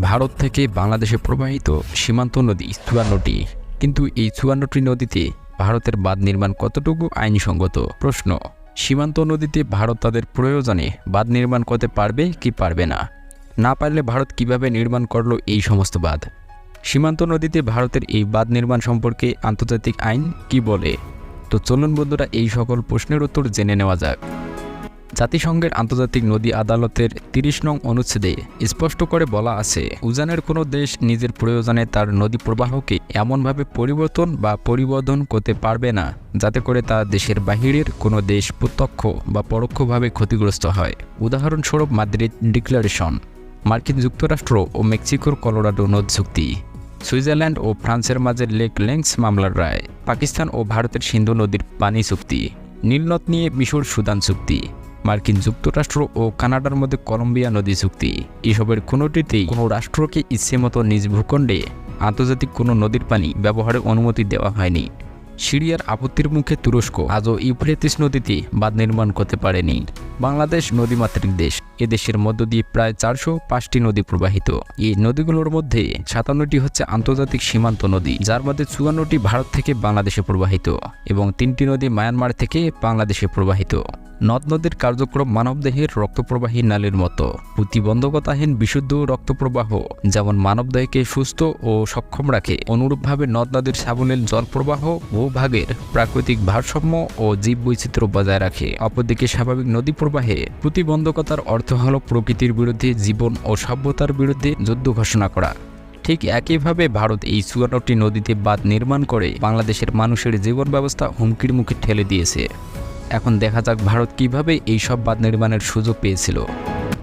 ভারত থেকে বাংলাদেশে প্রবাহিত সীমান্ত নদী চুয়ান্নটি। কিন্তু এই চুয়ান্নটি নদীতে ভারতের বাঁধ নির্মাণ কতটুকু আইনসঙ্গত? প্রশ্ন, সীমান্ত নদীতে ভারত তাদের প্রয়োজনে বাঁধ নির্মাণ করতে পারবে কি পারবে না? না পারলে ভারত কীভাবে নির্মাণ করল এই সমস্ত বাঁধ? সীমান্ত নদীতে ভারতের এই বাঁধ নির্মাণ সম্পর্কে আন্তর্জাতিক আইন কি বলে? তো চলুন বন্ধুরা এই সকল প্রশ্নের উত্তর জেনে নেওয়া যাক। জাতিসংঘের আন্তর্জাতিক নদী আদালতের তিরিশ নং অনুচ্ছেদে স্পষ্ট করে বলা আছে, উজানের কোনো দেশ নিজের প্রয়োজনে তার নদী প্রবাহকে এমনভাবে পরিবর্তন বা পরিবর্ধন করতে পারবে না, যাতে করে তা দেশের বাহিরের কোনো দেশ প্রত্যক্ষ বা পরোক্ষভাবে ক্ষতিগ্রস্ত হয়। উদাহরণস্বরূপ মাদ্রিদ ডিক্লারেশন, মার্কিন যুক্তরাষ্ট্র ও মেক্সিকোর কলোরাডো নদ চুক্তি, সুইজারল্যান্ড ও ফ্রান্সের মাঝে লেক লেংস মামলার রায়, পাকিস্তান ও ভারতের সিন্ধু নদীর পানি চুক্তি, নীলনদ নিয়ে মিশর সুদান চুক্তি। মার্কিন যুক্তরাষ্ট্র ও কানাডার মধ্যে কলম্বিয়া নদী চুক্তি। এসবের কোনোটিতেই কোনো রাষ্ট্রকে ইচ্ছেমতো নিজ ভূখণ্ডে আন্তর্জাতিক কোনো নদীর পানি ব্যবহারের অনুমতি দেওয়া হয়নি। সিরিয়ার আপত্তির মুখে তুরস্ক আজও ইউফ্রেতিস নদীতে বাঁধ নির্মাণ করতে পারেনি। বাংলাদেশ নদীমাতৃক দেশ, এ দেশের মধ্য দিয়ে প্রায় চারশো পাঁচটি নদী প্রবাহিত। এই নদীগুলোর মধ্যে সাতান্নটি হচ্ছে আন্তর্জাতিক সীমান্ত নদী, যার মধ্যে চুয়ান্নটি ভারত থেকে বাংলাদেশে প্রবাহিত এবং তিনটি নদী মায়ানমার থেকে বাংলাদেশে প্রবাহিত। নদ নদীর কার্যক্রম মানবদেহের রক্তপ্রবাহী নালীর মতো। প্রতিবন্ধকতাহীন বিশুদ্ধ রক্তপ্রবাহ যেমন মানবদেহকে সুস্থ ও সক্ষম রাখে, অনুরূপভাবে নদ নদীর সাবলীল জলপ্রবাহ ভূভাগের প্রাকৃতিক ভারসাম্য ও জীব বৈচিত্র্য বজায় রাখে। অপরদিকে স্বাভাবিক নদী প্রবাহে প্রতিবন্ধকতার অর্থ হল প্রকৃতির বিরুদ্ধে জীবন ও সভ্যতার বিরুদ্ধে যুদ্ধ ঘোষণা করা। ঠিক একইভাবে ভারত এই চুয়ান্নটি নদীতে বাঁধ নির্মাণ করে বাংলাদেশের মানুষের জীবন ব্যবস্থা হুমকির মুখে ঠেলে দিয়েছে। এখন দেখা যাক ভারত কীভাবে এই সব বাঁধ নির্মাণের সুযোগ পেয়েছিল।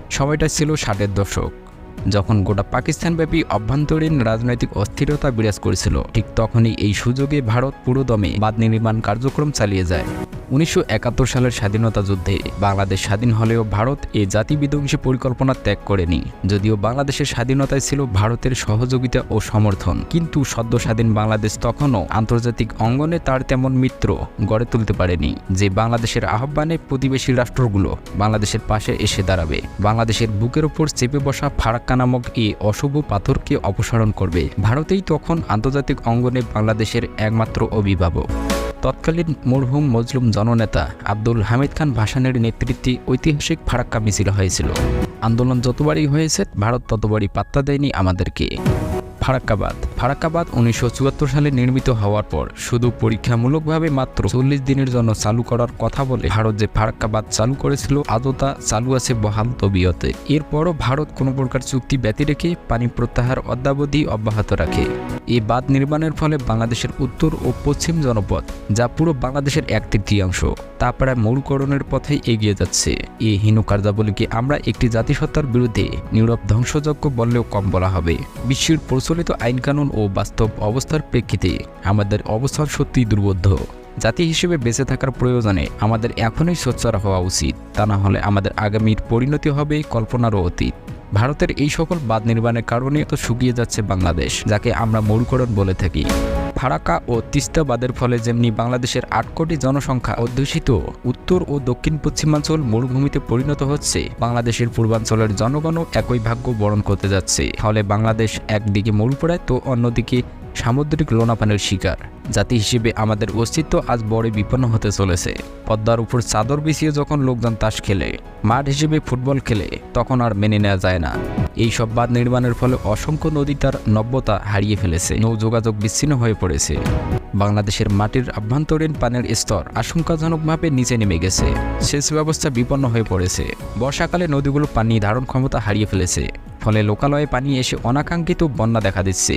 সময়টা ছিল ষাটের দশক। যখন গোটা পাকিস্তানব্যাপী অভ্যন্তরীণ রাজনৈতিক অস্থিরতা বিরাজ করেছিল, ঠিক তখনই এই সুযোগে ভারত পুরোদমে বাঁধ নির্মাণ কার্যক্রম চালিয়ে যায়। উনিশশো একাত্তর সালের স্বাধীনতা যুদ্ধে বাংলাদেশ স্বাধীন হলেও ভারত এ জাতি বিধ্বংসী পরিকল্পনা ত্যাগ করেনি। যদিও বাংলাদেশের স্বাধীনতায় ছিল ভারতের সহযোগিতা ও সমর্থন, কিন্তু সদ্য স্বাধীন বাংলাদেশ তখনও আন্তর্জাতিক অঙ্গনে তার তেমন মিত্র গড়ে তুলতে পারেনি, যে বাংলাদেশের আহ্বানে প্রতিবেশী রাষ্ট্রগুলো বাংলাদেশের পাশে এসে দাঁড়াবে। বাংলাদেশের বুকের ওপর চেপে বসা ফারাক্কা নামক এই অশুভ পাথরকে অপসারণ করবে। ভারতেই তখন আন্তর্জাতিক অঙ্গনে বাংলাদেশের একমাত্র অভিভাবক। তৎকালীন মরহুম মজলুম জননেতা আব্দুল হামিদ খান ভাসানের নেতৃত্বে ঐতিহাসিক ফারাক্কা মিছিল হয়েছিল। আন্দোলন যতবারই হয়েছে, ভারত ততবারই পাত্তা দেয়নি আমাদেরকে। ফারাক্কাবাদ। ফারাক্কাবাদ উনিশশো চুয়াত্তর সালে নির্মিত হওয়ার পর শুধু পরীক্ষামূলকভাবে মাত্র চল্লিশ দিনের জন্য চালু করার কথা বলে ভারত যে ফারাক্কাবাদ চালু করেছিল, আদৌ তা চালু আছে বহাল তবিয়তে। এরপরও ভারত কোনো প্রকার চুক্তি ব্যতি রেখে পানি প্রত্যাহার অদ্যাবধি অব্যাহত রাখে। এই বাঁধ নির্মাণের ফলে বাংলাদেশের উত্তর ও পশ্চিম জনপদ, যা পুরো বাংলাদেশের এক তৃতীয়াংশ, তা প্রায় মরুকরণের পথে এগিয়ে যাচ্ছে। এই হীন কার্যাবলীকে আমরা একটি জাতিসত্তার বিরুদ্ধে নীরব ধ্বংসযজ্ঞ বললেও কম বলা হবে। বিশ্বের প্রচলিত আইনকানুন ও বাস্তব অবস্থার প্রেক্ষিতে আমাদের অবস্থান সত্যিই দুর্বোধ্য। জাতি হিসেবে বেঁচে থাকার প্রয়োজনে আমাদের এখনই সোচ্চার হওয়া উচিত, তা না হলে আমাদের আগামীর পরিণতি হবে কল্পনারও অতীত। ভারতের এই সকল বাদ নির্মাণের কারণে তো শুকিয়ে যাচ্ছে বাংলাদেশ, যাকে আমরা মরুকরণ বলে থাকি। ফারাক্কা ও তিস্তা বাদের ফলে যেমনি বাংলাদেশের আট কোটি জনসংখ্যা অধ্যুষিত, উত্তর ও দক্ষিণ পশ্চিমাঞ্চল মরুভূমিতে পরিণত হচ্ছে। বাংলাদেশের পূর্বাঞ্চলের জনগণও একই ভাগ্য বরণ করতে যাচ্ছে। ফলে বাংলাদেশ একদিকে মরুপড়ায় তো অন্যদিকে সামুদ্রিক লোনাপানের শিকার। জাতি হিসেবে আমাদের অস্তিত্ব আজ বড় বিপন্ন হতে চলেছে। পদ্মার উপর চাদর বিছিয়ে যখন লোকজন তাস খেলে, মাঠ হিসেবে ফুটবল খেলে, তখন আর মেনে নেওয়া যায় না। এই সব বাঁধ নির্মাণের ফলে অসংখ্য নদী তার নব্যতা হারিয়ে ফেলেছে। নৌ যোগাযোগ বিচ্ছিন্ন হয়ে পড়েছে। বাংলাদেশের মাটির আভ্যন্তরীণ পানির স্তর আশঙ্কাজনকভাবে নিচে নেমে গেছে। সেচ ব্যবস্থা বিপন্ন হয়ে পড়েছে। বর্ষাকালে নদীগুলো পানি ধারণ ক্ষমতা হারিয়ে ফেলেছে। ফলে লোকালয়ে পানি এসে অনাকাঙ্ক্ষিত বন্যা দেখা দিচ্ছে।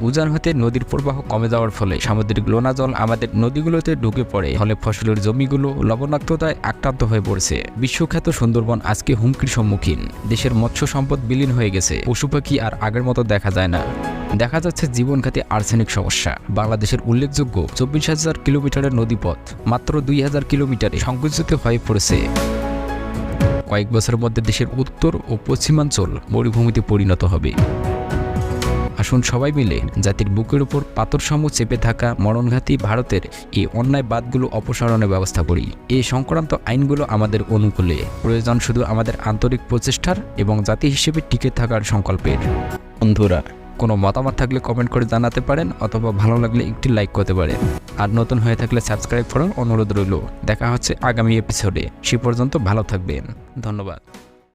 উজান হতে নদীর প্রবাহ কমে যাওয়ার ফলে সামুদ্রিক লোনা জল আমাদের নদীগুলোতে ঢুকে পড়ে। ফলে ফসলের জমিগুলো লবণাক্ততায় আক্রান্ত হয়ে পড়ছে। বিশ্বখ্যাত সুন্দরবন আজকে হুমকির সম্মুখীন। দেশের মৎস্য সম্পদ বিলীন হয়ে গেছে। পশু পাখি আর আগের মতো দেখা যায় না। দেখা যাচ্ছে জীবন খাতে আর্সেনিক সমস্যা। বাংলাদেশের উল্লেখযোগ্য চব্বিশ হাজার কিলোমিটারের নদীপথ মাত্র দুই হাজার কিলোমিটারে সংকুচিত হয়ে পড়েছে। কয়েক বছরের মধ্যে দেশের উত্তর ও পশ্চিমাঞ্চল মরুভূমিতে পরিণত হবে। আসুন সবাই মিলে জাতির বুকের উপর পাথরসমূহ চেপে থাকা মরণঘাতী ভারতের এই অন্যায় বাদগুলো অপসারণের ব্যবস্থা করি। এই সংক্রান্ত আইনগুলো আমাদের অনুকূলে। প্রয়োজন শুধু আমাদের আন্তরিক প্রচেষ্টার এবং জাতি হিসেবে টিকে থাকার সংকল্পের। বন্ধুরা। কোনো মতামত থাকলে কমেন্ট করে জানাতে পারেন অথবা ভালো লাগলে একটি লাইক করতে পারেন। আর নতুন হয়ে থাকলে সাবস্ক্রাইব করার অনুরোধ রইল। দেখা হচ্ছে আগামী এপিসোডে সে পর্যন্ত ভালো থাকবেন। ধন্যবাদ।